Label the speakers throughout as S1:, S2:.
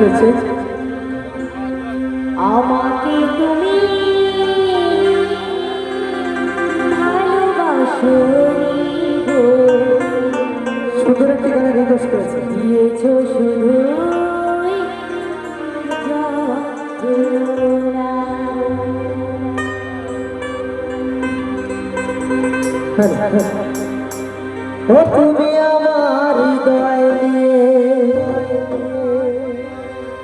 S1: রয়েছে।
S2: আমাকে তুমি
S1: সুন্দর একটি গানে রিকোয়েস্ট করেছে।
S2: দিয়েছ শুধু
S1: হ্যাঁ, হ্যাঁ।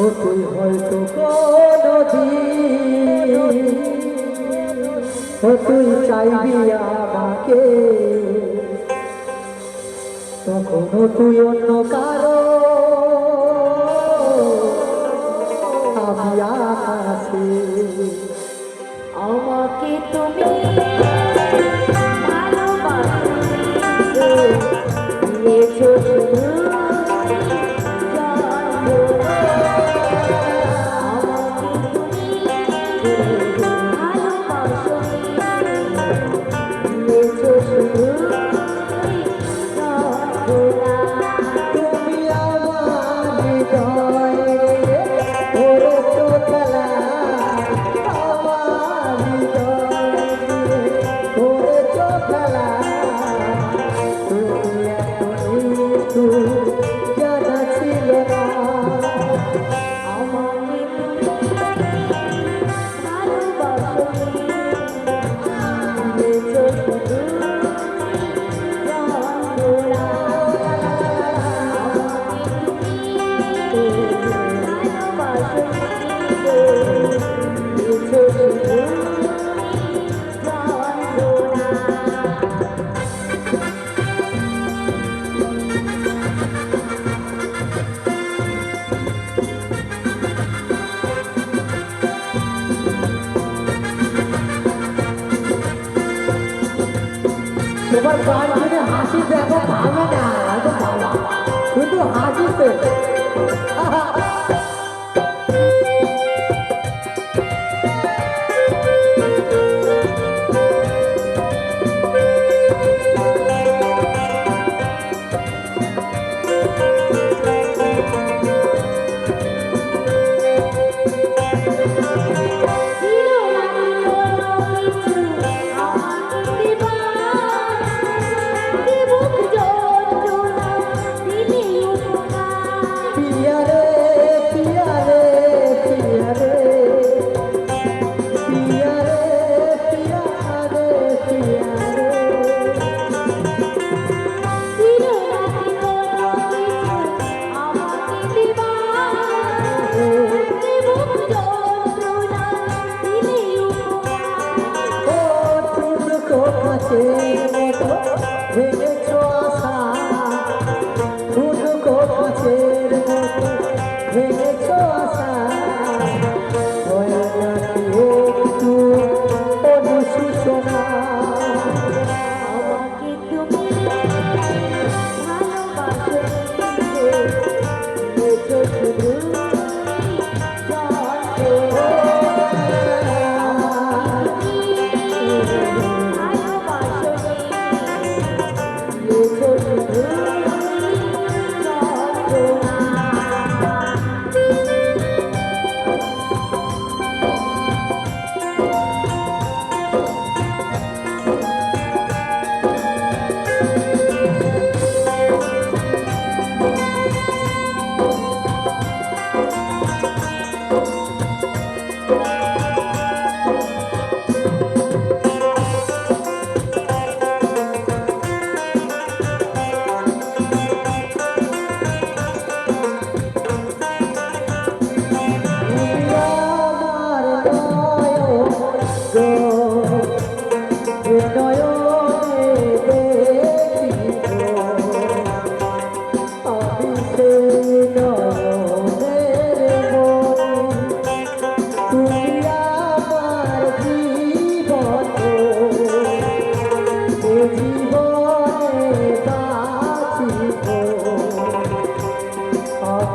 S1: ও তুই হয়তো ও তুই চাইবি আমাকে। তখনও তুই অন্য
S2: কারও
S1: তোমার গান শুনে হাসি দেখো না কিন্তু হাসিতে কোথাছে মতো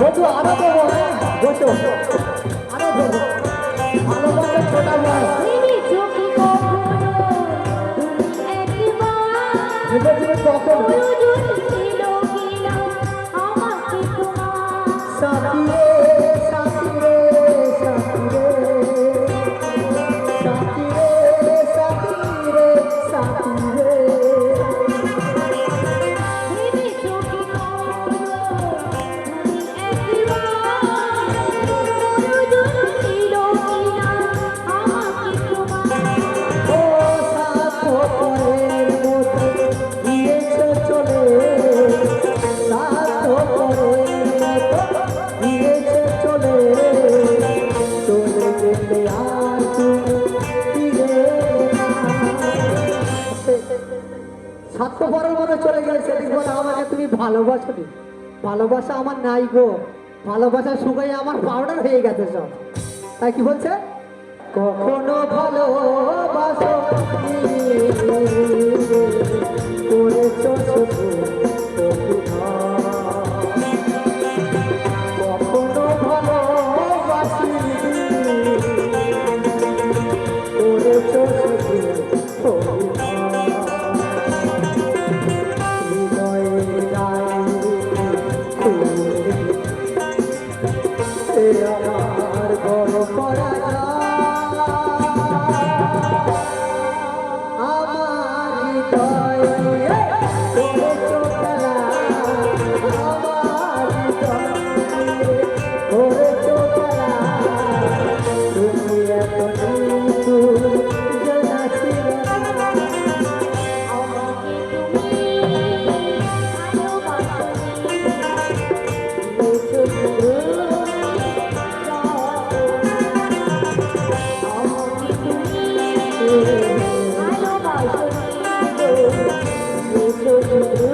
S1: বন্ধু আরও দেবো বসো আরও দেবো ভালোবাসা ছোটা বয়
S2: ভেবেছো তুমি
S1: কখন সাথী চলে বলে? আমাকে তুমি ভালোবাসো ভালোবাসা আমার নাই গো ভালোবাসা শুকাই আমার পাউডার হয়ে গেছে সব। তাই কি বলছে? কখনো ভালোবাসো aleluia. Thank you.